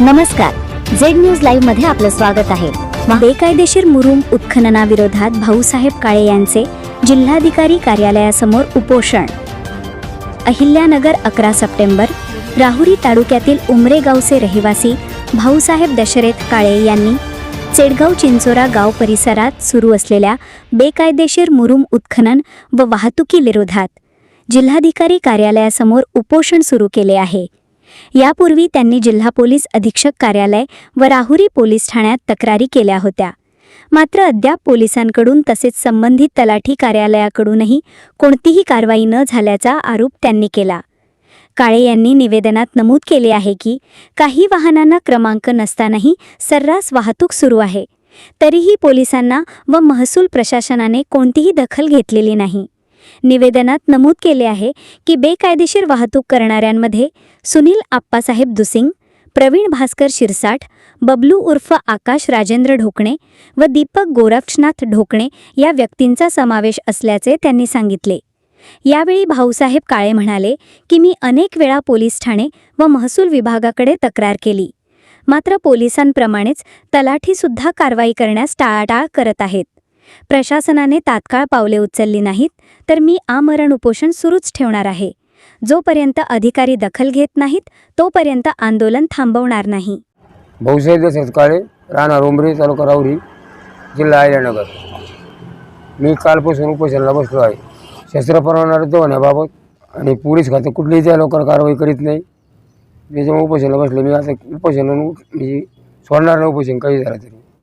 नमस्कार. Z news लाईव्हमध्ये आपलं स्वागत आहे. बेकायदेशीर मुरुम उत्खननाविरोधात भाऊसाहेब काळे यांचे जिल्हाधिकारी कार्यालयासमोर उपोषण. अहिल्यानगर अकरा सप्टेंबर राहुरी तालुक्यातील उमरे गावचे रहिवासी भाऊसाहेब दशरथ काळे यांनी चेडगाव चिंचोरा गाव परिसरात सुरू असलेल्या बेकायदेशीर मुरुम उत्खनन व वाहतुकीविरोधात जिल्हाधिकारी कार्यालयासमोर उपोषण सुरू केले आहे. यापूर्वी त्यांनी जिल्हा पोलीस अधीक्षक कार्यालय व राहुरी पोलीस ठाण्यात तक्रारी केल्या होत्या. मात्र अद्याप पोलिसांकडून तसेच संबंधित तलाठी कार्यालयाकडूनही कोणतीही कारवाई न झाल्याचा आरोप त्यांनी केला. काळे यांनी निवेदनात नमूद केले आहे की काही वाहनांना क्रमांक नसतानाही सर्रास वाहतूक सुरू आहे. तरीही पोलिसांना व महसूल प्रशासनाने कोणतीही दखल घेतलेली नाही. निवेदनात नमूद केले आहे की बेकायदेशीर वाहतूक करणाऱ्यांमध्ये सुनील आप्पासाहेब दुसिंग प्रवीण भास्कर शिरसाट बबलू उर्फ आकाश राजेंद्र ढोकणे व दीपक गोरक्षनाथ ढोकणे या व्यक्तींचा समावेश असल्याचे त्यांनी सांगितले. यावेळी भाऊसाहेब काळे म्हणाले की मी अनेक वेळा पोलीस ठाणे व महसूल विभागाकडे तक्रार केली. मात्र पोलिसांप्रमाणेच तलाठीसुद्धा कारवाई करण्यास टाळाटाळ करत आहेत. प्रशासनाने तात्काळ पावले उचलली नाहीत तर मी आमरण उपोषण सुरूच ठेवणार आहे. जोपर्यंत अधिकारी दखल घेत नाहीत तोपर्यंत आंदोलन थांबवणार नाही. भाऊसाहेब सत्काळे काळे राहणार उमरी तालुका राहुरी जिल्हा अहिल्यानगर मी कालपासून उपोषणाला बसलो आहे. शस्त्र परवाना रद्द होण्याबाबत आणि पोलीस खाते कुठलीही त्या लोकांना कारवाई करीत नाही. त्याच्यामुळे उपोषणाला बसलो मी आता उपोषण म्हणजे सोडणार नाही उपोषण काही झालं तरी.